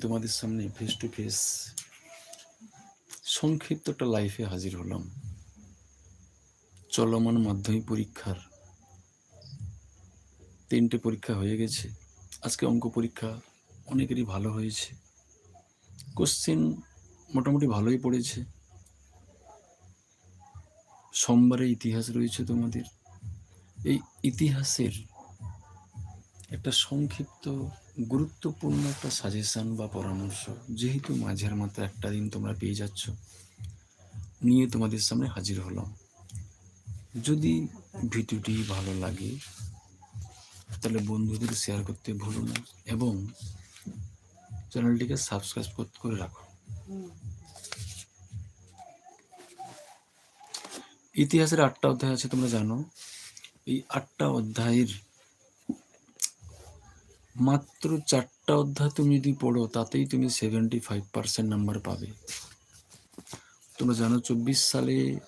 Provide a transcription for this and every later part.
তোমাদের সামনে face to face সংক্ষিপ্ত একটা লাইফে হাজির হলাম। চলমান মাধ্যমিক পরীক্ষার তিনটে পরীক্ষা হয়ে গেছে। আজকে অঙ্ক পরীক্ষা অনেকেরই ভালো হয়েছে। কোশ্চেন মোটামুটি ভালোই পড়েছে। সোমবারে ইতিহাস রয়েছে তোমাদের। এই ইতিহাসের একটা সংক্ষিপ্ত, গুরুত্বপূর্ণ একটা সাজেশান বা পরামর্শ। যেহেতু মাঝের মাত্র একটা দিন তোমরা পেয়ে যাচ্ছ, নিয়ে তোমাদের সামনে হাজির হলাম। যদি ভিডিওটি ভালো লাগে, তাহলে বন্ধুদের শেয়ার করতে ভুলো না এবং চ্যানেলটিকে সাবস্ক্রাইব করে রাখো। ইতিহাসের আটটা অধ্যায় আছে, তোমরা জানো। এই আটটা অধ্যায়ের মাত্র চারটা অধ্যায় তুমি যদি পড়ো, তাতেই তুমি সেভেন্টি ফাইভ পার্সেন্ট নাম্বার পাবে। তোমরা জানো চব্বিশ সালে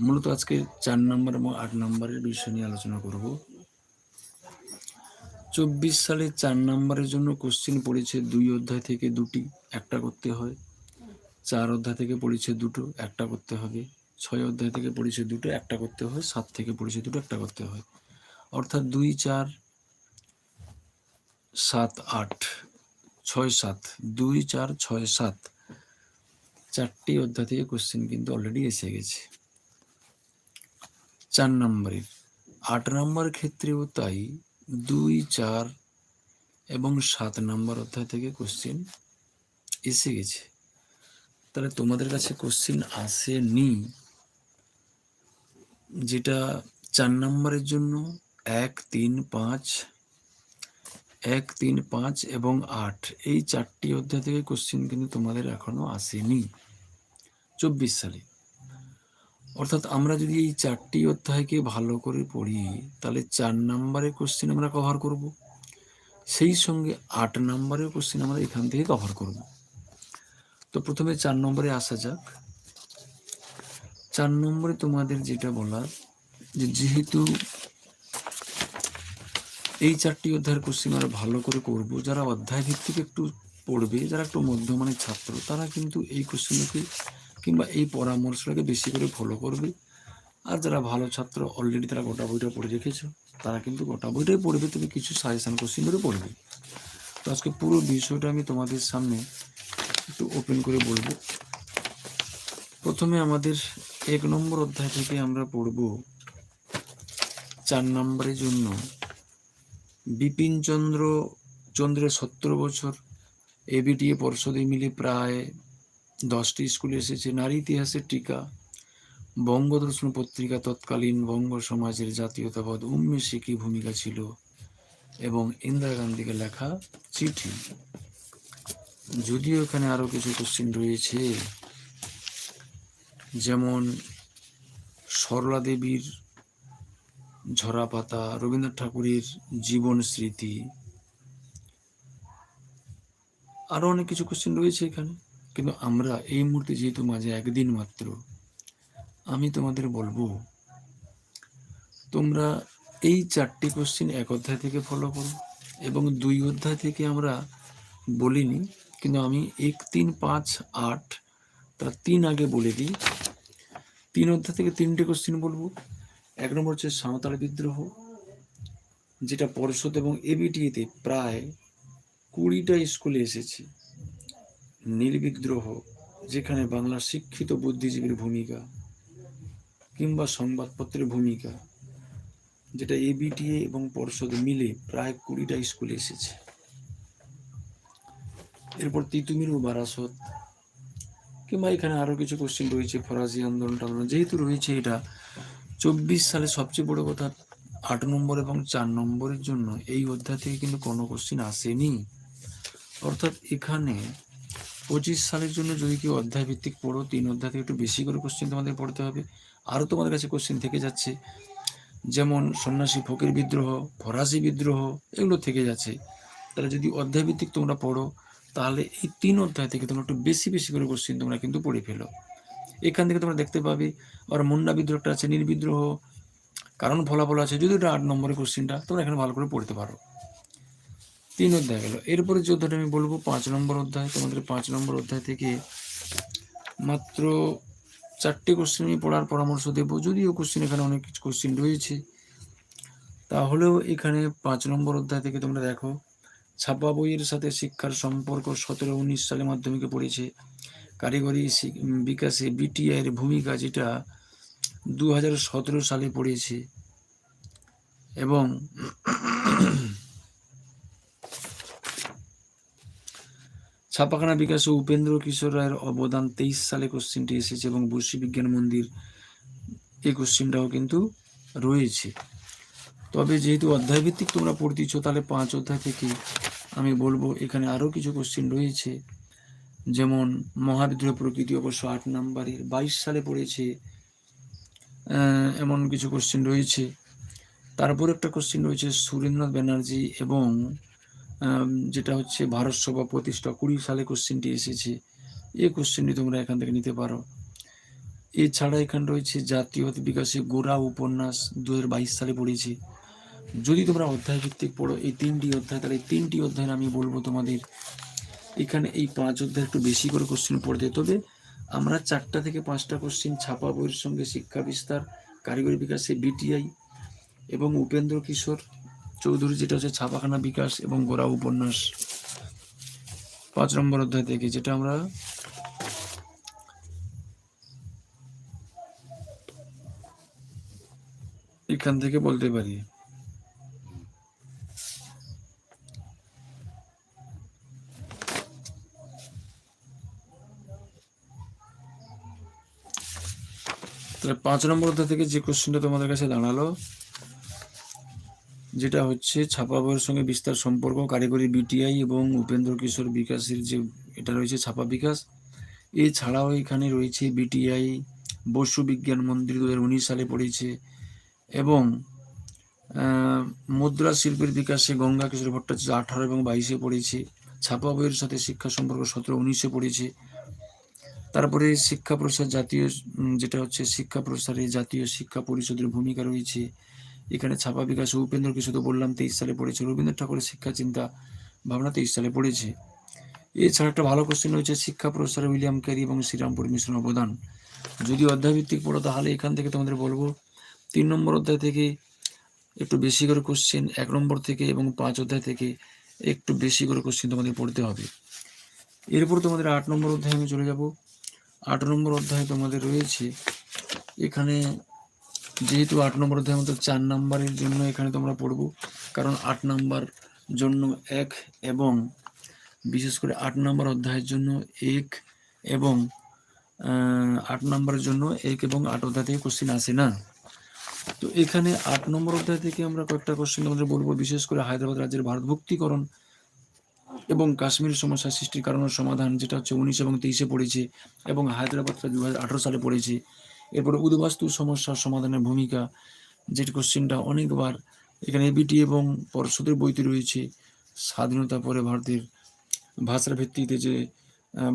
মূলত আজকে চার নম্বর এবং আট নম্বরের বিষয় নিয়ে আলোচনা করব। চব্বিশ সালে চার নম্বরের জন্য কোশ্চিন পড়েছে দুই অধ্যায় থেকে দুটি, একটা করতে হয়। চার অধ্যায় থেকে পড়েছে দুটো, একটা করতে হবে। ছয় অধ্যায় থেকে পড়েছে দুটো, একটা করতে হয়। সাত থেকে পড়েছে দুটো, একটা করতে হয়। অর্থাৎ দুই, চার সাত আট ছয় সাত দুই চার ছয় সাত চারটি অধ্যায় থেকে কোশ্চেন কিন্তু অলরেডি এসে গেছে। চার নম্বরের, আট নম্বর ক্ষেত্রেও তাই দুই চার এবং সাত নম্বর অধ্যায় থেকে কোশ্চেন এসে গেছে। তাহলে তোমাদের কাছে কোশ্চিন আসেনি যেটা চার নম্বরের জন্য এক, তিন, পাঁচ এক, তিন, পাঁচ এবং আট। এই চারটি অধ্যায় থেকে কোশ্চিন কিন্তু তোমাদের এখনও আসেনি। চব্বিশ সালে। অর্থাৎ আমরা যদি এই চারটি অধ্যায়কে ভালো করে পড়ি, তাহলে চার নম্বরের কোশ্চিন আমরা কভার করব। সেই সঙ্গে আট নম্বরের কোশ্চিন আমরা এখান থেকে কভার করব। তো প্রথমে চার নম্বরে আসা যাক। চার নম্বরে তোমাদের যেটা বলার, যে যেহেতু এই চারটি অধ্যায়ের কোশ্চিন আমরা ভালো করে করব। যারা অধ্যায় ভিত্তিক একটু পড়বে, যারা একটু মধ্যমানের ছাত্র, তারা কিন্তু এই কোশ্চিনকে কিংবা এই পরামর্শটাকে বেশি করে ফলো করবে। আর যারা ভালো ছাত্র অলরেডি তারা গোটা বইটা পড়ে রেখেছো তারা কিন্তু গোটা বইটাই পড়বে, তুমি কিছু সাজেশন কোশ্চিন করে পড়বে। তো আজকে পুরো বিষয়টা আমি তোমাদের সামনে একটু ওপেন করে বলব। প্রথমে আমাদের এক নম্বর অধ্যায় থেকে আমরা পড়ব, চার নম্বরের জন্য বিপিন চন্দ্র, চন্দ্রের সত্তর বছর। এবিটিএ পর্ষদে মিলে প্রায় দশটি স্কুলে এসেছে। নারী ইতিহাসের টিকা, বঙ্গদর্শন পত্রিকা, তৎকালীন বঙ্গ সমাজের জাতীয়তাবাদ উন্মেষে কি ভূমিকা ছিল এবং ইন্দিরা গান্ধীকে লেখা চিঠি। যদিও এখানে আরও কিছু কোশ্চিন রয়েছে, যেমন সরলা দেবীর ঝরা পাতা রবীন্দ্রনাথ ঠাকুরের জীবন স্মৃতি, আরও অনেক কিছু কোশ্চেন রয়েছে এখানে। কিন্তু আমরা এই মুহূর্তে যেহেতু মাঝে একদিন মাত্র, আমি তোমাদের বলব, তোমরা এই চারটি কোশ্চিন এক অধ্যায় থেকে ফলো করো এবং দুই অধ্যায় থেকে আমরা বলিনি, কিন্তু আমি এক, তিন, পাঁচ, আট, তার তিন আগে বলে দিই। তিন অধ্যায় থেকে তিনটে কোশ্চিন বলব। এক নম্বর হচ্ছে সাঁওতাল বিদ্রোহ, যেটা পর্ষদ এবং এবিটিতে প্রায় কুড়িটা স্কুলে এসেছে। নীল বিদ্রোহ যেখানে বাংলার শিক্ষিত বুদ্ধিজীবীর ভূমিকা কিংবা সংবাদপত্রের ভূমিকা, যেটা এবিটিএ এবং পর্ষদ মিলে প্রায় কুড়িটা স্কুলে এসেছে। এরপর তিতুমির ও বারাসত কিংবা এখানে আরও কিছু কোশ্চেন রয়েছে ফরাজি আন্দোলন টান্দোলন যেহেতু রয়েছে এটা চব্বিশ সালে সবচেয়ে বড় কথা আট নম্বর এবং চার নম্বরের জন্য এই অধ্যায় থেকে কিন্তু কোনো কোশ্চিন আসেনি। অর্থাৎ এখানে পঁচিশ সালের জন্য যদি কেউ অধ্যায় ভিত্তিক পড়ো, তিন অধ্যায় থেকে একটু বেশি করে কোশ্চিন তোমাদের পড়তে হবে। আরও তোমাদের কাছে কোশ্চিন থেকে যাচ্ছে। যেমন সন্ন্যাসী ফকির বিদ্রোহ, ফরাসি বিদ্রোহ, এগুলো থেকে যাচ্ছে। তাহলে যদি অধ্যায় ভিত্তিক তোমরা পড়ো, তাহলে এই তিন অধ্যায় থেকে তোমরা একটু বেশি বেশি করে কোশ্চিন তোমরা কিন্তু পড়ে ফেলো। এখান থেকে তোমরা দেখতে পাবে, আর মুন্ডা বিদ্রোহটা আছে নির্বিদ্রোহ বিদ্রোহ, কারণ ফলাফল আছে, যদি এটা আট নম্বরের কোশ্চিনটা তোমরা এখানে ভালো করে পড়তে পারো। তিন অধ্যায় গেল। এরপরে যে অধ্যায়টা আমি বলব, পাঁচ নম্বর অধ্যায়, তোমাদের পাঁচ নম্বর অধ্যায় থেকে মাত্র চারটে কোশ্চেন আমি পড়ার পরামর্শ দেবো। যদিও কোশ্চেন এখানে অনেক কিছু কোশ্চেন রয়েছে, তাহলেও এখানে পাঁচ নম্বর অধ্যায় থেকে তোমরা দেখো, ছাপা বইয়ের সাথে শিক্ষার সম্পর্ক সতেরো, উনিশ সালে মাধ্যমিকে পড়েছে। কারিগরি বিকাশে বিটিআই এর ভূমিকা যেটা দু হাজার সতেরো সালে পড়েছে। এবং ছাপাখানা বিকাশে উপেন্দ্র কিশোর রায়ের অবদান তেইশ সালে কোশ্চিনটি এসেছে এবং বসি বিজ্ঞান মন্দির এই কোশ্চিনটাও কিন্তু রয়েছে। তবে যেহেতু অধ্যায় ভিত্তিক তোমরা পড়তেছো তাহলে পাঁচ অধ্যায় থেকে আমি বলব, এখানে আরও কিছু কোশ্চিন রয়েছে। যেমন মহাবিদ্রোহ প্রকৃতি অবশ্য আট নাম্বারের বাইশ সালে পড়েছে এমন কিছু কোশ্চিন রয়েছে। তারপর একটা কোশ্চিন রয়েছে সুরেন্দ্রনাথ ব্যানার্জি এবং যেটা হচ্ছে ভারত সভা প্রতিষ্ঠা কুড়ি সালে কোশ্চিনটি এসেছে। এই কোশ্চিনটি তোমরা এখান থেকে নিতে পারো। এছাড়া এখানে রয়েছে জাতীয় বিকাশে গোড়া উপন্যাস দু বাইশ সালে পড়েছে। যদি তোমরা অধ্যায় ভিত্তিক পড়ো, এই তিনটি অধ্যায়, তাহলে তিনটি অধ্যায় আমি বলব তোমাদের এখানে এই পাঁচ অধ্যায় একটু বেশি করে কোশ্চেন পড়তে তবে আমরা চারটা থেকে পাঁচটা কোশ্চেন ছাপা বইয়ের সঙ্গে শিক্ষা বিস্তার, কারিগরি বিকাশে বিটিআই এবং উপেন্দ্র কিশোর চৌধুরী যেটা হচ্ছে ছাপাখানা বিকাশ এবং গোড়া উপন্যাস। পাঁচ নম্বর অধ্যায় থেকে যেটা আমরা এখান থেকে বলতে পারি। তাহলে পাঁচ নম্বর অধ্যায় থেকে যে কোশ্চেনটা তোমাদের কাছে দাঁড়াল, যেটা হচ্ছে ছাপা বইয়ের সঙ্গে বিস্তার সম্পর্ক, কারিগরি বিটিআই এবং উপেন্দ্র কিশোর বিকাশের যে, এটা রয়েছে ছাপা বিকাশ। এছাড়াও এখানে রয়েছে বিটিআই, বসু বিজ্ঞান মন্দির দু হাজার উনিশ সালে পড়েছে এবং মুদ্রা শিল্পের বিকাশে গঙ্গা কিশোর ভট্টাচার্য আঠারো এবং বাইশে পড়েছে। ছাপা বইয়ের সাথে শিক্ষা সম্পর্ক সতেরো উনিশে পড়েছে। তারপরে শিক্ষা প্রসার জাতীয় যেটা হচ্ছে শিক্ষা প্রসারে জাতীয় শিক্ষা পরিষদের ভূমিকা রয়েছে। এখানে ছাপা বিকাশ উপেন্দ্র কিশোর তো বললাম, তেইশ সালে পড়েছে। রবীন্দ্র ঠাকুরের শিক্ষা চিন্তা ভাবনা তেইশ সালে পড়েছে। এছাড়া একটা ভালো কোশ্চেন রয়েছে, শিক্ষা প্রসারে উইলিয়াম ক্যারি এবং শ্রীরামপুর মিশ্রণ অবদান। যদি অধ্যায় ভিত্তিক পড়ো, তাহলে এখান থেকে তোমাদের বলব, তিন নম্বর অধ্যায় থেকে একটু বেশি করে কোশ্চেন এক নম্বর থেকে এবং পাঁচ অধ্যায় থেকে একটু বেশি করে কোশ্চেন তোমাদের পড়তে হবে। এরপর তোমাদের আট নম্বর অধ্যায়ে আমি চলে যাব। আট নম্বর অধ্যায়ে তোমাদের রয়েছে। এখানে যেহেতু আট নম্বর অধ্যায়ের মধ্যে চার নম্বরের জন্য এখানে তোমরা পড়ব, কারণ আট নম্বর জন্য এক এবং বিশেষ করে আট নম্বর অধ্যায়ের জন্য এক এবং আট নম্বরের জন্য এক এবং আট অধ্যায় থেকে কোশ্চেন আসে না। তো এখানে আট নম্বর অধ্যায় থেকে আমরা কয়েকটা কোশ্চেন তোমাদের বলব। বিশেষ করে হায়দ্রাবাদ রাজ্যের ভারতভুক্তিকরণ এবং কাশ্মীর সমস্যা সৃষ্টির কারণ ও সমাধান, যেটা হচ্ছে উনিশ এবং তেইশে পড়েছে এবং হায়দ্রাবাদটা দু হাজার আঠারো সালে পড়েছে। এরপরে উদ্বাস্তু সমস্যার সমাধানের ভূমিকা যেটি কোশ্চেনটা অনেকবার এখানে এবিটি এবং পরশুদের বইতে রয়েছে। স্বাধীনতা পরে ভারতের ভাষার ভিত্তিতে যে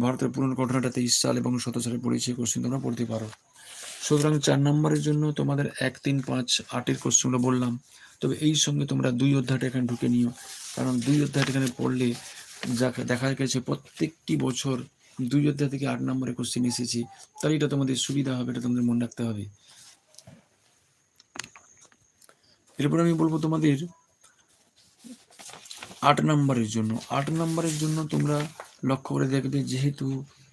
ভারতের পুনর্গঠনটা তেইশ সাল এবং সতেরো সালে পড়েছে কোশ্চেন তোমরা পড়তে পারো। সুতরাং চার নম্বরের জন্য তোমাদের এক, তিন, পাঁচ, আটের কোশ্চেনগুলো বললাম। তবে এই সঙ্গে তোমরা দুই অধ্যায়টা এখানে ঢুকে নিও। কারণ দুই অধ্যায়টা এখানে পড়লে যাকে, দেখা গেছে প্রত্যেকটি বছর দুই অধ্যায় থেকে আট নম্বরে কোশ্চেন এসেছি। তাহলে এটা তোমাদের সুবিধা হবে, এটা তোমাদের মনে রাখতে হবে। এরপর আমি বলব তোমাদের আট নম্বরের জন্য। আট নম্বরের জন্য তোমরা লক্ষ্য করে দেখবে, যেহেতু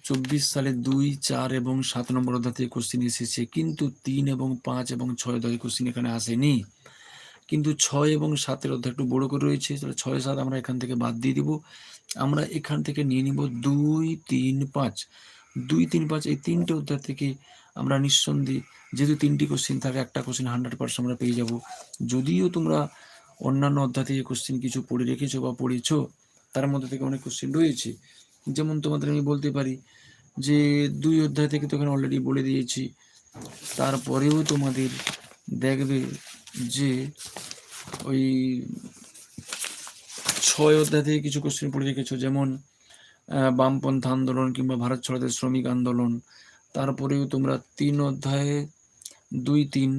চব্বিশ সালে দুই, চার এবং সাত নম্বর অধ্যায় থেকে কোশ্চিন এসেছে, কিন্তু তিন এবং পাঁচ এবং ছয় অধ্যায় কোশ্চিন এখানে আসেনি। কিন্তু ছয় এবং সাতের অধ্যায় একটু বড় করে রয়েছে, তাহলে ছয়, সাত আমরা এখান থেকে বাদ দিয়ে দিব। আমরা এখান থেকে নিয়ে নিব দুই, তিন, পাঁচ। দুই, তিন, পাঁচ, এই তিনটে অধ্যায় থেকে আমরা নিঃসন্দেহে যেহেতু তিনটি কোশ্চিন থাকে একটা কোশ্চিন হান্ড্রেড পার্সেন্ট আমরা পেয়ে যাব। যদিও তোমরা অন্যান্য অধ্যায় থেকে কোশ্চিন কিছু পড়ে রেখেছো বা পড়েছো, তার মধ্যে থেকে অনেক কোশ্চিন রয়েছে। যেমন তোমাদের আমি বলতে পারি যে দুই অধ্যায় থেকে তো এখানে অলরেডি বলে দিয়েছি। তারপরেও তোমাদের দেখবে যে ওই ছয় অধ্যায় থেকে কিছু কোশ্চেন পড়ে রেখেছো, যেমন বামপন্থা আন্দোলন কিংবা ভারত ছড়াতে শ্রমিক আন্দোলন। তারপরেও তোমরা তিন অধ্যায়ে, দুই, তিন,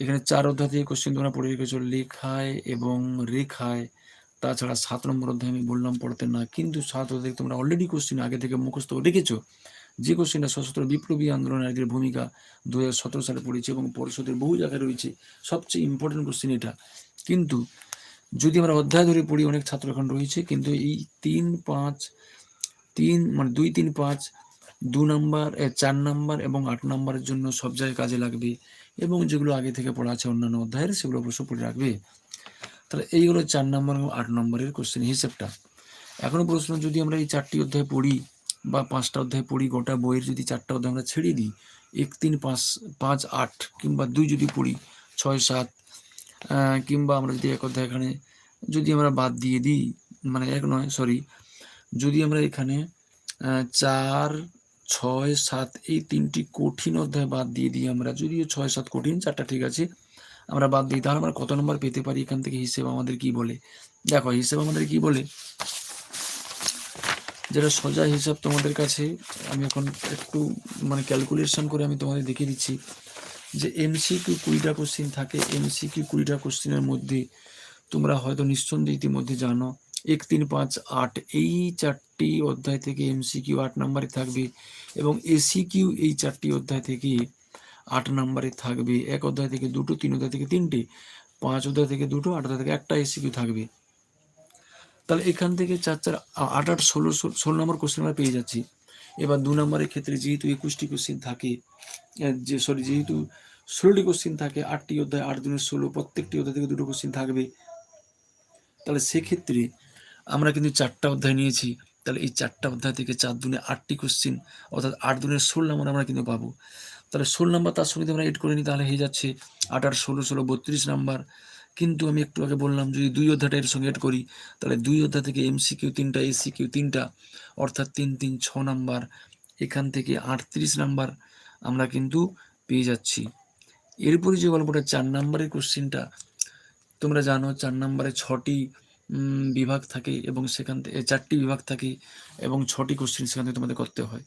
এখানে চার অধ্যায় থেকে কোশ্চেন তোমরা পড়ে রেখেছো, লেখায় এবং রেখায়। তাছাড়া সাত নম্বর অধ্যায় আমি বললাম পড়তে না, কিন্তু সাত অধ্যায় তোমরা অলরেডি কোশ্চিন আগে থেকে মুখস্থ রেখেছো। যে কোশ্চিনটা সশস্ত্র বিপ্লবী আন্দোলন নারীদের ভূমিকা দু হাজার সতেরো সালে পড়েছে এবং পরিষদের বহু জায়গায় রয়েছে, সবচেয়ে ইম্পর্টেন্ট কোশ্চিন এটা। কিন্তু যদি আমরা অধ্যায় ধরে পড়ি, অনেক ছাত্র এখন রয়েছে, কিন্তু এই তিন পাঁচ, তিন মানে দুই, তিন, পাঁচ, দু নাম্বার চার নাম্বার এবং আট নাম্বারের জন্য সব জায়গায় কাজে লাগবে এবং যেগুলো আগে থেকে পড়া আছে অন্যান্য অধ্যায়ের, সেগুলো অবশ্য পড়ে রাখবে। তাহলে এইগুলো চার নম্বর এবং আট নম্বরের কোশ্চেন হিসেবটা। এখনও প্রশ্ন, যদি আমরা এই চারটি অধ্যায় পড়ি বা পাঁচটা অধ্যায় পড়ি, গোটা বইয়ের যদি চারটা অধ্যায় আমরা ছেড়ে দিই, এক, তিন, পাঁচ পাঁচ, আট কিংবা দুই যদি পড়ি, ছয়, সাত কিংবা আমরা যদি এক অধ্যায় এখানে যদি আমরা বাদ দিয়ে দিই মানে এক নয় সরি যদি আমরা এখানে চার, ছয়, সাত এই তিনটি কঠিন অধ্যায় বাদ দিয়ে দিই আমরা, যদিও ছয়, সাত কঠিন, চারটা ঠিক আছে, আমরা বাদ দিই, তাহলে আমরা কত নম্বর পেতে পারি এখান থেকে হিসেব আমাদের কি বলে? দেখো, হিসেব আমাদের কি বলে? যেটা সোজা হিসাব তোমাদের কাছে, আমি এখন একটু মানে ক্যালকুলেশন করে আমি তোমাদের দেখিয়ে দিচ্ছি। যে এমসিকিউ কুড়িটা কোশ্চিন থাকে এমসিকিউ কুড়িটা কোশ্চিনের মধ্যে তোমরা হয়তো নিঃসন্দেহে ইতিমধ্যে জানো, এক, তিন, পাঁচ, আট, এই চারটি অধ্যায় থেকে এমসিকিউ আট নম্বরে থাকবে এবং এসিকিউ এই চারটি অধ্যায় থেকে আট নম্বরে থাকবে। এক অধ্যায় থেকে দুটো, তিন অধ্যায় থেকে তিনটে, পাঁচ অধ্যায় থেকে দুটো, আট অধ্যায় থেকে একটা এসিকিউ থাকবে। তাহলে এখান থেকে চার চার আট আট, ষোলো ষোলো নম্বর কোশ্চেন আমরা পেয়ে যাচ্ছি। এবার দু নম্বরের ক্ষেত্রে যেহেতু একুশটি কোশ্চেন থাকে যে সরি যেহেতু ষোলোটি কোশ্চেন থাকে, আটটি অধ্যায়, আট দিনের ষোলো, প্রত্যেকটি অধ্যায় থেকে দুটো কোশ্চেন থাকবে। তাহলে সেক্ষেত্রে আমরা কিন্তু চারটা অধ্যায় নিয়েছি, তাহলে এই চারটা অধ্যায় থেকে চার দুনে আটটি কোশ্চেন অর্থাৎ আট দুনের ষোল নম্বর আমরা কিন্তু পাবো। তাহলে ষোলো নম্বর তার সঙ্গে আমরা এড করে নিই, তাহলে হয়ে যাচ্ছে আট আট ষোলো ষোলো, বত্রিশ নাম্বার কিন্তু আমি একটু আগে বললাম, যদি দুই অধ্যায়টা এর সঙ্গে এড করি, তাহলে দুই অধ্যায় থেকে এমসিকিউ তিনটা এসিকিউ তিনটা, অর্থাৎ তিন তিন, ছ নাম্বার, এখান থেকে আটত্রিশ নাম্বার আমরা কিন্তু পেয়ে যাচ্ছি। এরপরে যে গল্পটা, চার নাম্বারের কোশ্চেনটা তোমরা জানো চার নাম্বারে ছটি বিভাগ থাকে এবং সেখান থেকে চারটি বিভাগ থাকে এবং ছটি কোশ্চেন সেখান থেকে তোমাদের করতে হয়।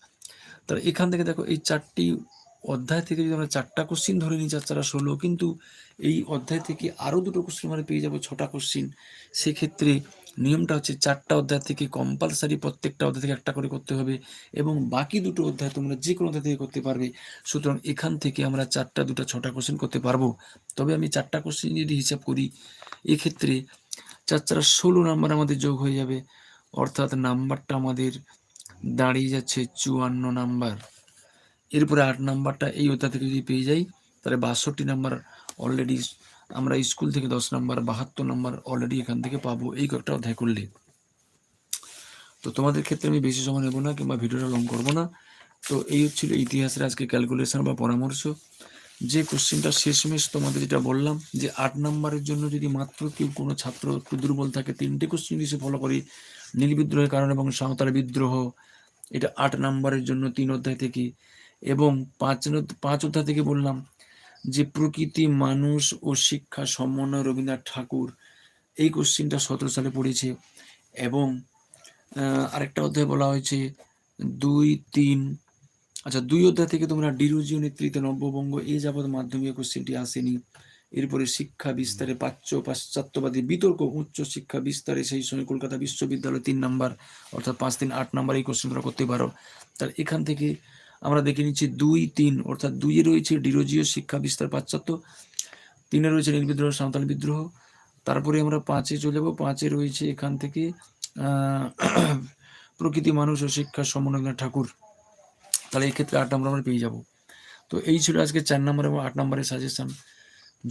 তাহলে এখান থেকে দেখো, এই চারটি অধ্যায় থেকে যদি আমরা চারটা কোশ্চিন ধরে নিই চার চারা ষোলো, কিন্তু এই অধ্যায় থেকে আরও দুটো কোশ্চিন আমরা পেয়ে যাব, ছটা কোশ্চিন সেক্ষেত্রে নিয়মটা হচ্ছে চারটা অধ্যায় থেকে কম্পালসারি প্রত্যেকটা অধ্যায় থেকে একটা করে করতে হবে এবং বাকি দুটো অধ্যায় তোমরা যে কোনো অধ্যায় থেকে করতে পারবে। সুতরাং এখান থেকে আমরা চারটা, দুটো, ছটা কোশ্চেন করতে পারব। তবে আমি চারটা কোশ্চেন যদি হিসাব করি, এক্ষেত্রে চার চারা ষোলো নাম্বার আমাদের যোগ হয়ে যাবে। অর্থাৎ নাম্বারটা আমাদের দাঁড়িয়ে যাচ্ছে চুয়ান্ন নাম্বার এরপরে আট নাম্বারটা এই অধ্যায় থেকে যদি পেয়ে যাই, তাহলে বাষট্টি নাম্বার অলরেডি আমরা স্কুল থেকে দশ নাম্বার, বাহাত্তর নাম্বার অলরেডি এখান থেকে পাবো। এই কয়েকটা অধ্যায় করলে। তো তোমাদের ক্ষেত্রে আমি বেশি সময় নেব না কিংবা ভিডিওটা লং করব না। তো এই হচ্ছিল ইতিহাসের আজকে ক্যালকুলেশন বা পরামর্শ। যে কোশ্চেনটা শেষমেশ তোমাদের যেটা বললাম, যে আট নাম্বারের জন্য যদি মাত্র কেউ কোনো ছাত্র একটু দুর্বল থাকে, তিনটে কোশ্চেন যদি সে ফলো করি, নীল বিদ্রোহের কারণ এবং সাঁওতাল বিদ্রোহ, এটা আট নাম্বারের জন্য তিন অধ্যায় থেকে এবং পাঁচ পাঁচ অধ্যায় থেকে বললাম যে প্রকৃতি, মানুষ ও শিক্ষা সমন্বয় রবীন্দ্রনাথ ঠাকুর এই কোশ্চিনটা সতেরো সালে পড়েছে এবং আরেকটা অধ্যায় বলা হয়েছে দুই, তিন আচ্ছা দুই অধ্যায় থেকে তোমরা ডিরোজিও নেতৃত্বে নব্যবঙ্গ এই যাবৎ মাধ্যমিক কোশ্চেনটি আসেনি। এরপরে শিক্ষা বিস্তারে প্রাচ্য পাশ্চাত্যবাদী বিতর্ক উচ্চ শিক্ষা বিস্তারে সেই সময় কলকাতা বিশ্ববিদ্যালয় তিন নাম্বার অর্থাৎ পাঁচ তিন আট নাম্বার এই কোশ্চেন তোমরা করতে পারো। তাহলে এখান থেকে আমরা দেখে নিচ্ছি দুই, তিন, অর্থাৎ দুইয়ে রয়েছে ডিরোজিও শিক্ষা বিস্তার পাশ্চাত্য, তিনে রয়েছে নীল বিদ্রোহ, সাঁওতাল বিদ্রোহ, তারপরে আমরা পাঁচে চলে যাব, পাঁচে রয়েছে এখান থেকে প্রকৃতি মানুষ ও শিক্ষা সমন্বয় ঠাকুর। তাহলে এই ক্ষেত্রে আট নম্বর আমরা পেয়ে যাব। তো এই ছিল আজকে চার নম্বর এবং আট নম্বরের সাজেশান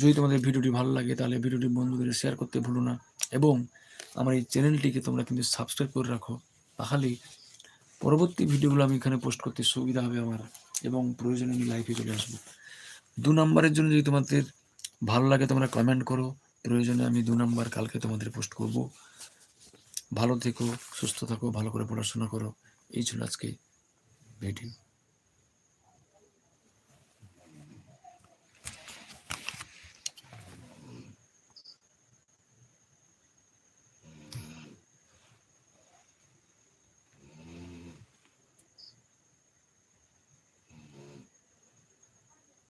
যদি তোমাদের ভিডিওটি ভালো লাগে, তাহলে ভিডিওটি বন্ধুদের শেয়ার করতে ভুলো না। এবং আমার এই চ্যানেলটিকে তোমরা কিন্তু সাবস্ক্রাইব করে রাখো। তাহলে পরবর্তী ভিডিওগুলো আমি এখানে পোস্ট করতে সুবিধা হবে আমার এবং প্রয়োজনে আমি লাইভে চলে আসব। দু নম্বরের জন্য যদি তোমাদের ভালো লাগে তোমরা কমেন্ট করো, প্রয়োজনে আমি দু নম্বর কালকে তোমাদের পোস্ট করব। ভালো থেকো, সুস্থ থাকো, ভালো করে পড়াশোনা করো, এই ছিল আজকে ভিডিও